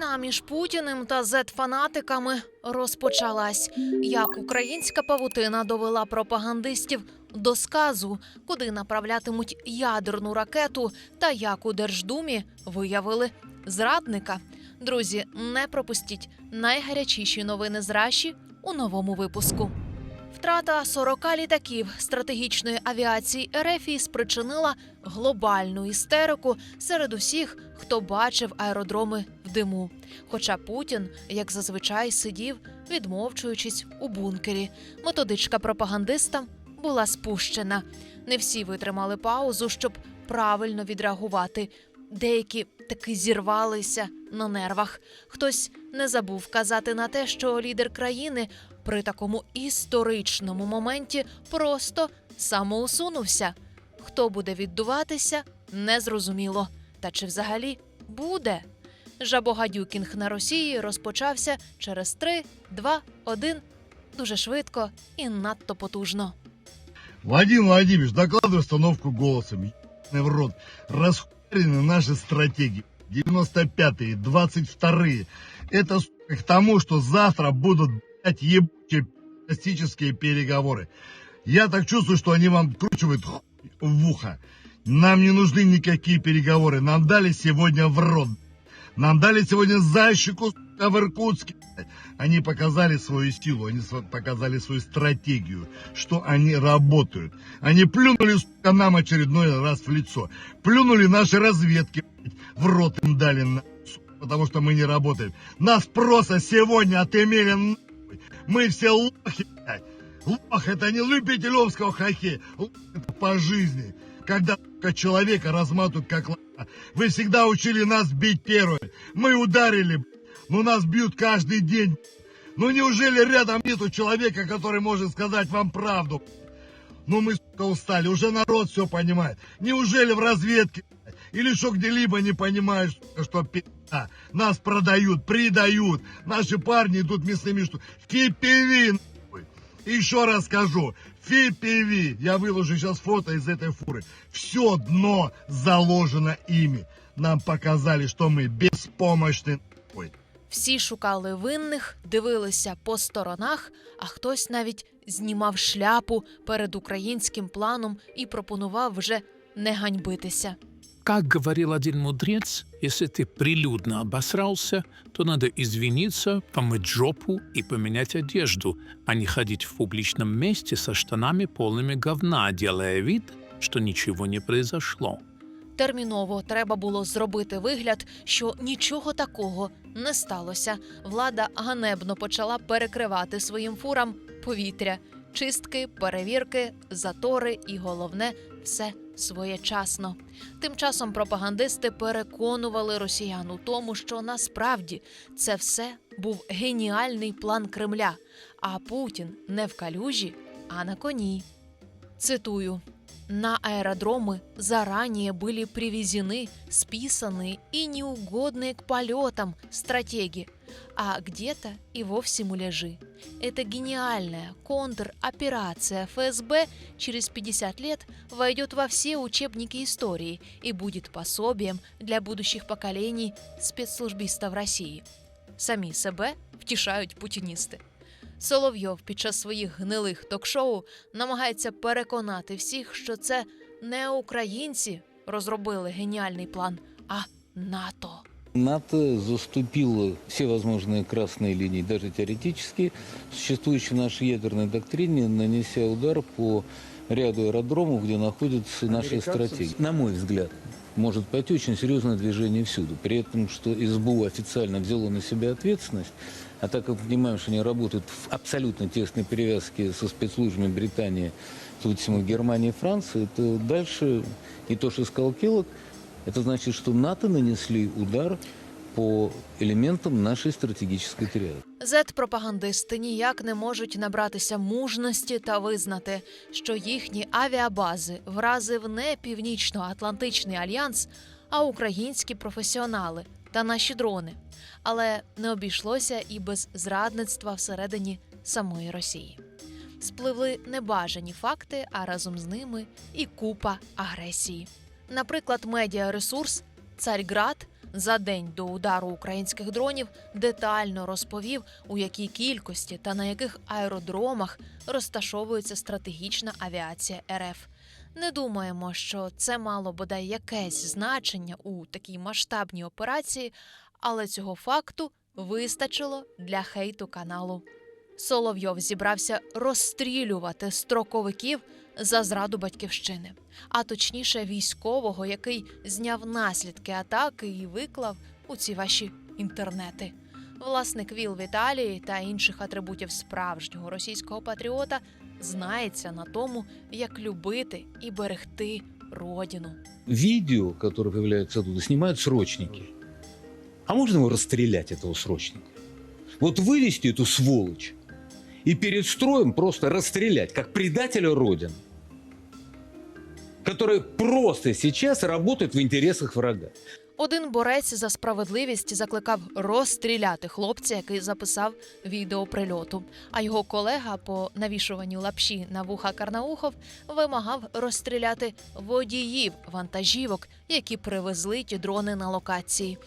Війна між Путіним та зет-фанатиками розпочалась. Як українська павутина довела пропагандистів до сказу, куди направлятимуть ядерну ракету, та як у Держдумі виявили зрадника. Друзі, не пропустіть найгарячіші новини з Раші у новому випуску. Втрата 40 літаків стратегічної авіації Ерефії спричинила глобальну істерику серед усіх, хто бачив аеродроми в диму. Хоча Путін, як зазвичай, сидів, відмовчуючись у бункері. Методичка пропагандистам була спущена. Не всі витримали паузу, щоб правильно відреагувати. Деякі таки зірвалися на нервах. Хтось не забув казати на те, що лідер країни при такому історичному моменті просто самоусунувся. Хто буде віддуватися, незрозуміло. Та чи взагалі буде? Жабогадюкінг на Росії розпочався через 3, 2, 1, дуже швидко і надто потужно. Вадим Владимирович, докладывай установку голосом. Ебаный в рот. Расхуярены наши стратегии. 95-е, 22-е. Это сука, к тому, что завтра будут, блядь, ебучие фантастические переговоры. Я так чувствую, что они вам вкручивают хуй в ухо. Нам не нужны никакие переговоры. Нам дали сегодня в рот. Нам дали сегодня защику в Иркутске. Они показали свою силу, они показали свою стратегию, что они работают. Они плюнули сука, нам очередной раз в лицо. Плюнули наши разведки, в рот им дали, потому что мы не работаем. Нас просто сегодня отымели. Мы все лохи, блядь. Лох это не любителевского хоккея, лох это по жизни. Когда человека разматывают как лоха. Вы всегда учили нас бить первыми. Мы ударили, но нас бьют каждый день. Ну неужели рядом нету человека, который может сказать вам правду? Ну мы, сука, устали, уже народ все понимает. Неужели в разведке или что где-либо не понимаешь, сука, что пи***а, нас продают, предают. Наши парни идут мясными что ФИПИВИ, нахуй. И еще раз скажу, ФИПИВИ, я выложу сейчас фото из этой фуры. Все дно заложено ими. Нам показали, что мы беспомощны. нахуй. Всі шукали винних, дивилися по сторонах, а хтось навіть знімав шляпу перед українським планом і пропонував вже не ганьбитися. Как говорил один мудрец, если ты прилюдно обосрался, то надо извиниться, помыть жопу и поменять одежду, а не ходить в публичном месте со штанами полными говна, делая вид, что ничего не произошло. Терміново треба було зробити вигляд, що нічого такого не сталося. Влада ганебно почала перекривати своїм фурам повітря, чистки, перевірки, затори і головне все своєчасно. Тим часом пропагандисти переконували росіян у тому, що насправді це все був геніальний план Кремля, а Путін не в калюжі, а на коні. Цитую. На аэродромы заранее были привезены списанные и неугодные к полетам стратеги, а где-то и вовсе муляжи. Эта гениальная контр-операция ФСБ через 50 лет войдет во все учебники истории и будет пособием для будущих поколений спецслужбистов России. Самі себе втішають путіністи. Соловйов під час своїх гнилих ток-шоу намагається переконати всіх, що це не українці розробили геніальний план, а НАТО. НАТО заступило все возможные красные линии, даже теоретически, существующей в нашей ядерной доктрине, нанеся удар по ряду аэродромов, где находятся наши стратегии. На мой взгляд, может пойти очень серьезное движение всюду. При этом, что СБУ официально взяло на себя ответственность, а так как мы понимаем, что они работают в абсолютно тесной перевязке со спецслужбами Британии, тут всему Германии и Франции, то дальше и то, что сказал Келлог, это значит, что НАТО нанесли удар по элементам нашей стратегической триады. Зет-пропагандисти ніяк не можуть набратися мужності та визнати, що їхні авіабази вразив не північно-атлантичний альянс, а українські професіонали та наші дрони. Але не обійшлося і без зрадництва всередині самої Росії. Спливли небажані факти, а разом з ними і купа агресії. Наприклад, медіаресурс Царьград за день до удару українських дронів детально розповів, у якій кількості та на яких аеродромах розташовується стратегічна авіація РФ. Не думаємо, що це мало бодай якесь значення у такій масштабній операції, але цього факту вистачило для хейту каналу. Соловйов зібрався розстрілювати строковиків за зраду батьківщини, а точніше військового, який зняв наслідки атаки і виклав у ці ваші інтернети. Власник віл в Італії та інших атрибутів справжнього російського патріота знається на тому, як любити і берегти родину. Видео, которое появляется оттуда, снимают срочники. А можно его расстрелять, этого срочника? Вот вывести эту сволочь и перед строем просто расстрелять, как предателя Родины, который просто сейчас работает в интересах врага. Один борець за справедливість закликав розстріляти хлопця, який записав відео прильоту. А його колега по навішуванню лапші на вуха Карнаухов вимагав розстріляти водіїв вантажівок, які привезли ті дрони на локації.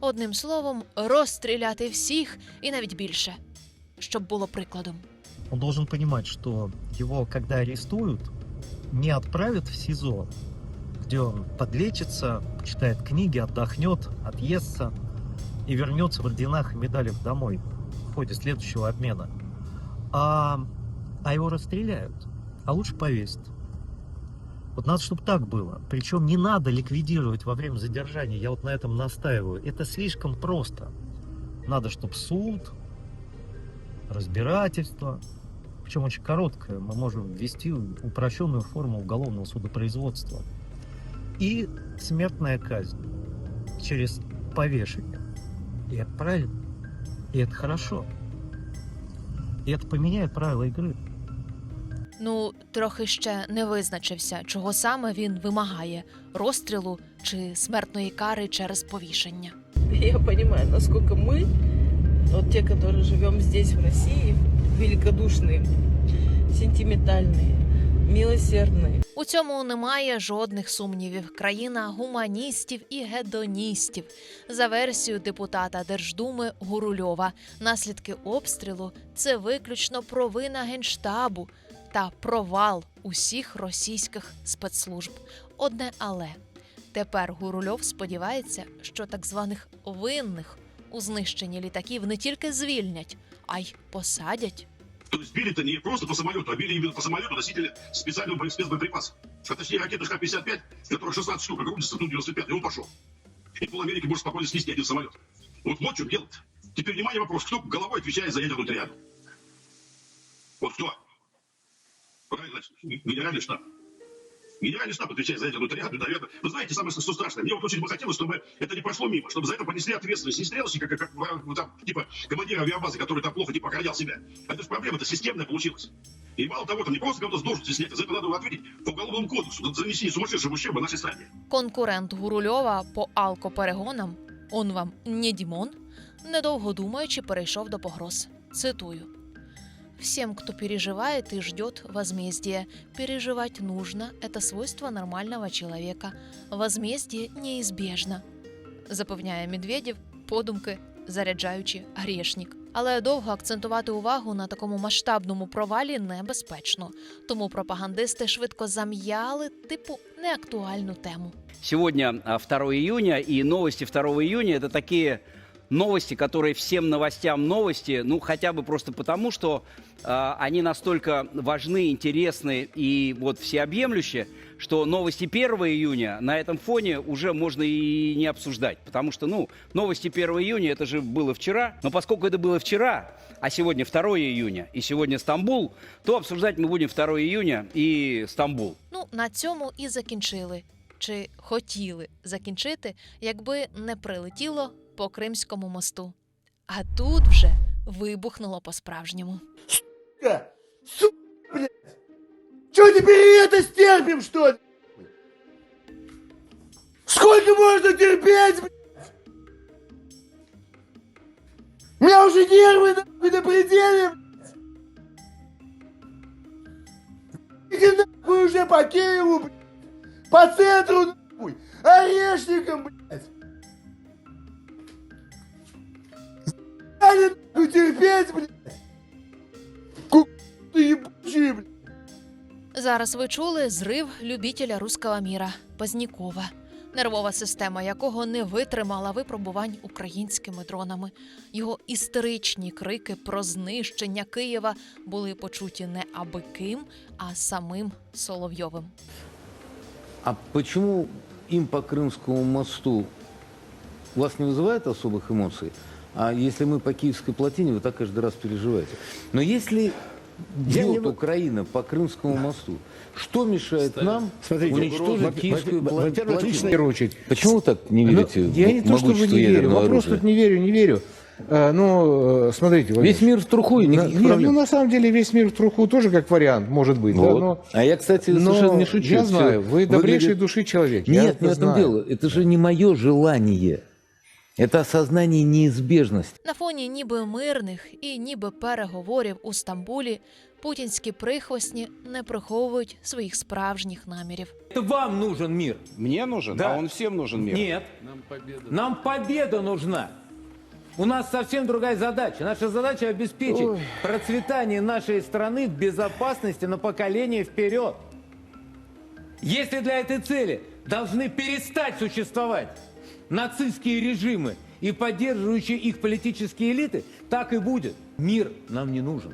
Одним словом, розстріляти всіх і навіть більше, щоб було прикладом. Он должен понимать, что его, когда арестуют, не отправят в СИЗО, где он подлечится, почитает книги, отдохнет, отъестся и вернется в орденах и медалях домой в ходе следующего обмена. А, а его расстреляют, а лучше повесят. Вот надо, чтобы так было. Причем не надо ликвидировать во время задержания. Я вот на этом настаиваю. Это слишком просто. Надо, чтобы суд, разбирательство, причем очень короткое, мы можем ввести упрощенную форму уголовного судопроизводства. И смертная казнь через повешение. И это правильно. И это хорошо. И это поменяет правила игры. Ну, трохи ще не визначився, чого саме він вимагає розстрілу чи смертної кари через повішення. Я понимаю, насколько мы, вот те, которые живем здесь, в России, великодушные, сентиментальные, милосердные. У цьому немає жодних сумнівів. Країна гуманістів і гедоністів. За версією депутата Держдуми Гурульова, наслідки обстрілу це виключно провина генштабу та провал усіх російських спецслужб. Одне але тепер Гурульов сподівається, що так званих винних у знищенні літаків не тільки звільнять, а й посадять. То есть били-то не просто по самолету, а били именно по самолету носителя специального бои- спецбоеприпаса. А точнее ракеты Х-55, которых 16 штук, а грудится Ту-95, и он пошел. И пол Америки может спокойно снести один самолет. Вот вот что делать. Теперь внимание вопрос, кто головой отвечает за ядерную триаду? Вот кто? Правильно, генеральный штаб. Генеральный штаб отвечает за ядерную триаду, наверное. Вы знаете, самое что страшное, мне вот очень бы хотелось, чтобы это не прошло мимо, чтобы за это понесли ответственность не стрелочника, как, как, ну, там, типа командира авиабазы, который там плохо типа охранял себя. А это же проблема, это системная получилась. И мало того, там не просто кого-то с должности снять, а за это надо ответить по уголовному кодексу за занесение сумасшедшего ущерба нашей стране. Конкурент Гурульова по алкоперегонам он вам не Дімон, недовго думаючи, перейшов до погроз. Цитую. Всем, кто переживает и ждет возмездия. Переживать нужно – это свойство нормального человека. Возмездие неизбежно, запевняє Медведєв, подумки заряджаючи грішник. Але довго акцентувати увагу на такому масштабному провалі небезпечно. Тому пропагандисти швидко зам'яли типу неактуальну тему. Сегодня а, 2 июня, и новости 2 июня – это такие новости, которые всем новостям новости, ну, хотя бы просто потому, что а, они настолько важны, интересны и вот всеобъемлющие, что новости 1 июня на этом фоне уже можно и не обсуждать. Потому что, ну, новости 1 июня – это же было вчера. Но поскольку это было вчера, а сегодня 2 июня, и сегодня Стамбул, то обсуждать мы будем 2 июня и Стамбул. Ну, на цьому і закінчили. Чи хотіли закінчити, якби не прилетіло по Кримському мосту. А тут вже вибухнуло по-справжньому. Сука, блядь! Че теперь это стерпим, что? Сколько можно терпеть, блядь? У меня уже нервы нахуй на пределе, блядь! Иди нахуй уже по Киеву, блядь! По центру, нахуй! Орешником, блядь! блядь, блядь. Ку... ты ебучий, блядь. Зараз ви чули зрив любітеля руського міра Познякова, нервова система якого не витримала випробувань українськими дронами. Його істеричні крики про знищення Києва були почуті не аби ким, а самим Соловйовим. А почему им по Крымскому мосту вас не вызывает особых эмоций? А если мы по Киевской плотине, вы так каждый раз переживаете. Но если бьет не- Украина по Крымскому мосту, что мешает нам Смотрите, уничтожить во- Киевскую во- пла- во-первых, отлично, в плотину? первую очередь. Почему вы так не Ну, верите я не в то, чтобы могущество не верю. ядерного Вопрос оружия? тут не верю, не верю. А, ну, э, смотрите, Владимир. Весь мир в труху, и никаких нет, проблем. ну, на самом деле, весь мир в труху тоже как вариант может быть. да, Вот. но, А я, кстати, но совершенно не шучу. я Это знаю, вы добрейшей выглядит- души человек. я Нет, это не в этом знаю. дело. Это же не мое желание. Это осознание неизбежности. На фоні ніби мирних і ніби переговорів у Стамбулі путінські прихвостні не приховують своїх справжніх намірів. Это вам нужен мир. Мне нужен, Да. а он всем нужен мир. Нет. Нам победа нужна. У нас совсем другая задача. Наша задача обеспечить процветание нашей страны в безопасности на поколение вперед. Если для этой цели должны перестать существовать нацистские режимы и поддерживающие их политические элиты, так и будет. Мир нам не нужен.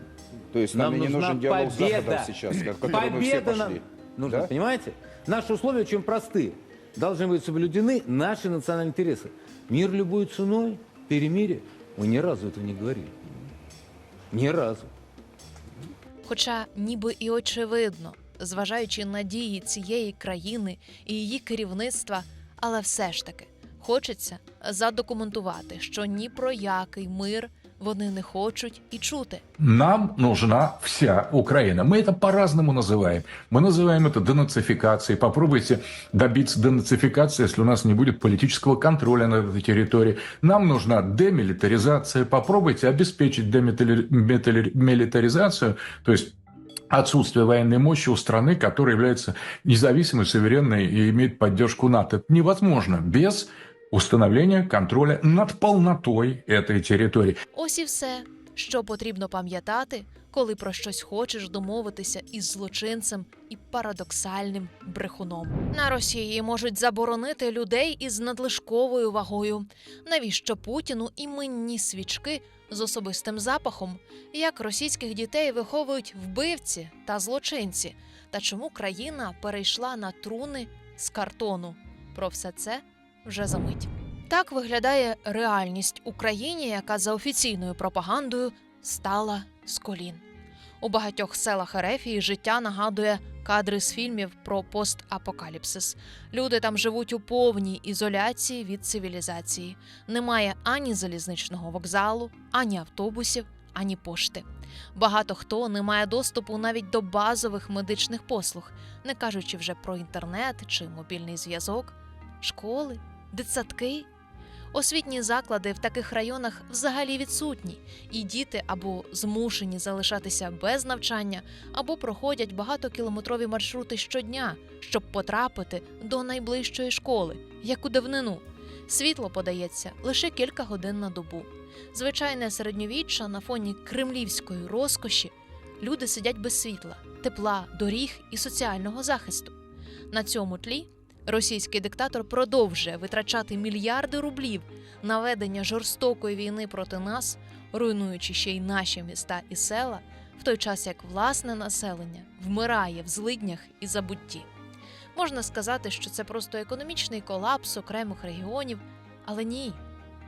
То есть Нам нам, не нужна нужен диалог с победа. Западом сейчас, к которому мы все Победа нам пошли. нужна, Да? понимаете? Наши условия очень просты. Должны быть соблюдены наши национальные интересы. Мир любой ценой, перемирие. Мы ни разу этого не говорили. Ни разу. Хоча ніби і очевидно, зважаючи на дії цієї країни і її керівництва, але все ж таки хочеться задокументувати, що ні про який мир вони не хочуть і чути. Нам нужна вся Украина. Мы это по-разному называем. Мы называем это денацификацией. Попробуйте добиться денацификации, если у нас не будет политического контроля над этой территорией. Нам нужна демилитаризация. Попробуйте обеспечить демилитаризацию, то есть отсутствие военной мощи у страны, которая является независимой, суверенной и имеет поддержку НАТО. Это невозможно без установления контроля над полнотой этой территории. Ось і все, що потрібно пам'ятати, коли про щось хочеш домовитися із злочинцем і парадоксальним брехуном. На Росії можуть заборонити людей із надлишковою вагою. Навіщо Путіну іменні свічки з особистим запахом? Як російських дітей виховують вбивці та злочинці? Та чому країна перейшла на труни з картону? Про все це вже за мить. Так виглядає реальність Україні, яка за офіційною пропагандою стала з колін. У багатьох селах Ерефії життя нагадує кадри з фільмів про постапокаліпсис. Люди там живуть у повній ізоляції від цивілізації. Немає ані залізничного вокзалу, ані автобусів, ані пошти. Багато хто не має доступу навіть до базових медичних послуг, не кажучи вже про інтернет чи мобільний зв'язок, школи, дитсадки. Освітні заклади в таких районах взагалі відсутні, і діти або змушені залишатися без навчання, або проходять багатокілометрові маршрути щодня, щоб потрапити до найближчої школи, як у давнину. Світло подається лише кілька годин на добу. Звичайне середньовіччя на фоні кремлівської розкоші люди сидять без світла, тепла, доріг і соціального захисту. На цьому тлі російський диктатор продовжує витрачати мільярди рублів на ведення жорстокої війни проти нас, руйнуючи ще й наші міста і села, в той час як власне населення вмирає в злиднях і забутті. Можна сказати, що це просто економічний колапс окремих регіонів, але ні,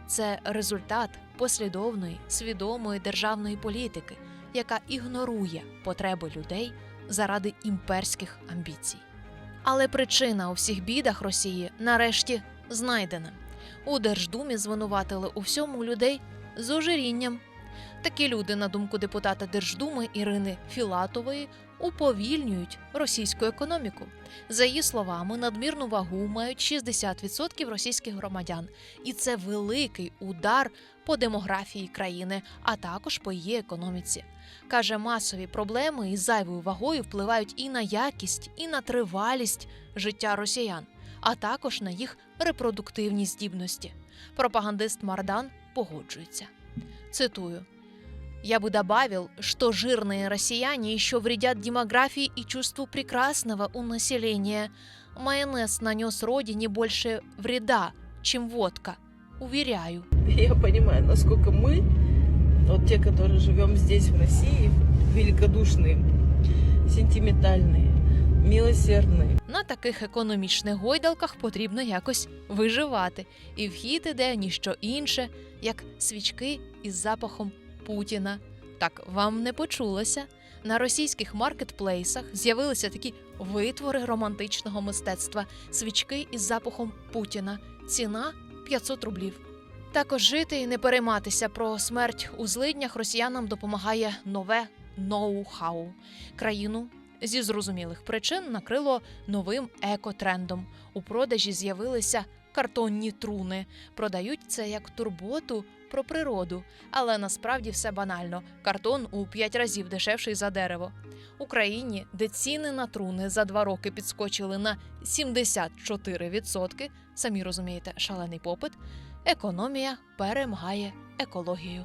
це результат послідовної, свідомої державної політики, яка ігнорує потреби людей заради імперських амбіцій. Але причина у всіх бідах Росії нарешті знайдена. У Держдумі звинуватили у всьому людей з ожирінням. Такі люди, на думку депутата Держдуми Ірини Філатової, уповільнюють російську економіку. За її словами, надмірну вагу мають 60% російських громадян, і це великий удар по демографії країни, а також по її економіці. Каже, масові проблеми із зайвою вагою впливають і на якість, і на тривалість життя росіян, а також на їх репродуктивні здібності. Пропагандист Мардан погоджується. Цитую: Я бы добавил, что жирные россияне еще вредят демографии и чувству прекрасного у населения. Майонез нанес родине больше вреда, чем водка. Уверяю. Я понимаю, насколько мы, вот те, которые живем здесь, в России, великодушные, сентиментальные, милосердные. На таких економічних гойдалках потрібно якось виживати. І вхід іде ніщо інше, як свічки із запахом Путіна. Так вам не почулося. На російських маркетплейсах з'явилися такі витвори романтичного мистецтва, свічки із запахом Путіна. Ціна 500 рублів. Також жити і не перейматися про смерть у злиднях росіянам допомагає нове ноу-хау. Країну зі зрозумілих причин накрило новим екотрендом. У продажі з'явилися картонні труни. Продають це як турботу про природу, але насправді все банально. Картон у 5 разів дешевший за дерево. Україні, де ціни на труни за два роки підскочили на 74%, самі розумієте, шалений попит. Економія перемагає екологію.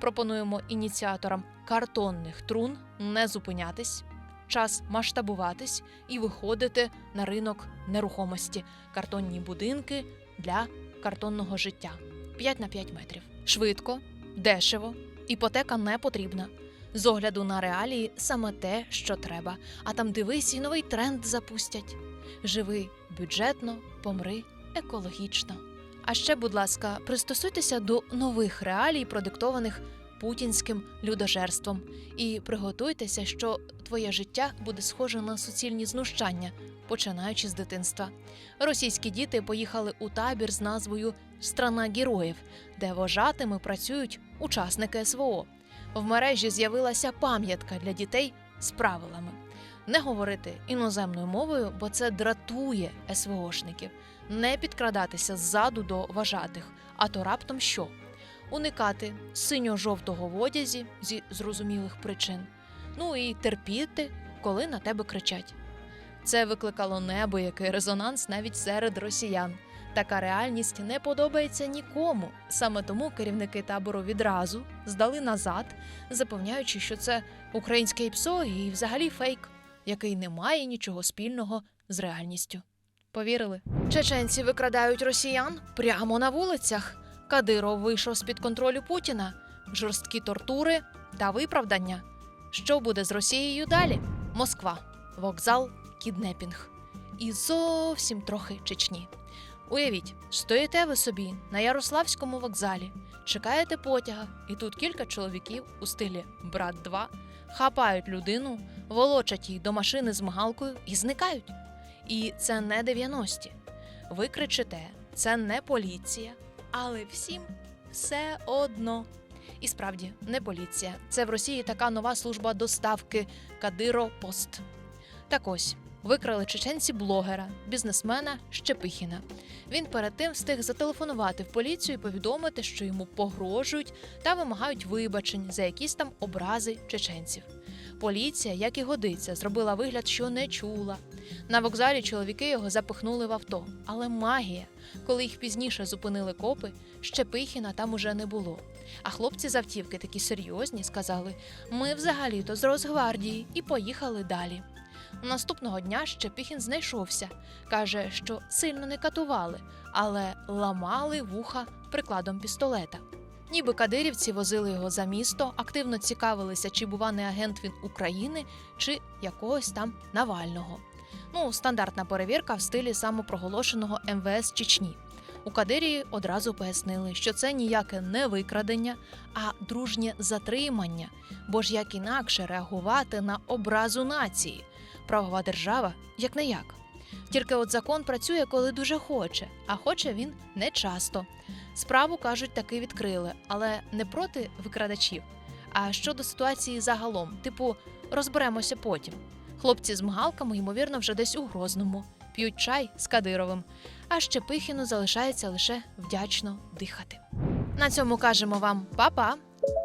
Пропонуємо ініціаторам картонних трун не зупинятись, час масштабуватись і виходити на ринок нерухомості, картонні будинки для картонного життя 5 на 5 метрів. Швидко, дешево, іпотека не потрібна. З огляду на реалії саме те, що треба. А там дивись і новий тренд запустять. Живи бюджетно, помри екологічно. А ще, будь ласка, пристосуйтеся до нових реалій, продиктованих путінським людожерством, і приготуйтеся, що твоє життя буде схоже на суцільні знущання, починаючи з дитинства. Російські діти поїхали у табір з назвою Страна героїв, де вожатими працюють учасники СВО. В мережі з'явилася пам'ятка для дітей з правилами. Не говорити іноземною мовою, бо це дратує СВОшників. Не підкрадатися ззаду до вожатих, а то раптом що? Уникати синьо-жовтого в одязі зі зрозумілих причин. Ну і терпіти, коли на тебе кричать. Це викликало неабиякий резонанс навіть серед росіян. Така реальність не подобається нікому. Саме тому керівники табору відразу здали назад, запевняючи, що це українське ІПСО і взагалі фейк, який не має нічого спільного з реальністю. Повірили? Чеченці викрадають росіян прямо на вулицях. Кадиров вийшов з-під контролю Путіна, жорсткі тортури та виправдання. Що буде з Росією далі? Москва, вокзал, кіднепінг. І зовсім трохи Чечні. Уявіть, стоїте ви собі на Ярославському вокзалі, чекаєте потяга, і тут кілька чоловіків у стилі Брат 2 хапають людину, волочать її до машини з мигалкою і зникають. І це не 90-ті. Ви кричите, це не поліція, але всім все одно. І справді не поліція. Це в Росії така нова служба доставки Кадиро Пост. Так ось викрали чеченці блогера, бізнесмена Щепихіна. Він перед тим встиг зателефонувати в поліцію і повідомити, що йому погрожують та вимагають вибачень за якісь там образи чеченців. Поліція, як і годиться, зробила вигляд, що не чула. На вокзалі чоловіки його запихнули в авто, але магія. Коли їх пізніше зупинили копи, Щепихіна там уже не було. А хлопці з автівки такі серйозні сказали: ми взагалі-то з Росгвардії і поїхали далі. Наступного дня Щепіхін знайшовся. Каже, що сильно не катували, але ламали вуха прикладом пістолета. Ніби кадирівці возили його за місто, активно цікавилися, чи бува не агент він України, чи якогось там Навального. Ну, стандартна перевірка в стилі самопроголошеного МВС Чечні. У Кадирії одразу пояснили, що це ніяке не викрадення, а дружнє затримання, бо ж як інакше реагувати на образу нації. Правова держава як не як. Тільки от закон працює, коли дуже хоче, а хоче він не часто. Справу кажуть, таки відкрили, але не проти викрадачів, а щодо ситуації загалом, типу, розберемося потім. Хлопці з мигалками, ймовірно, вже десь у Грозному, п'ють чай з Кадировим, а Щепихіну залишається лише вдячно дихати. На цьому кажемо вам па-па.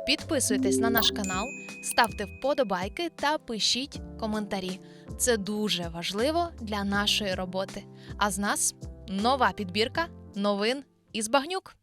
Підписуйтесь на наш канал, ставте вподобайки та пишіть коментарі. Це дуже важливо для нашої роботи. А з нас нова підбірка новин із багнюк.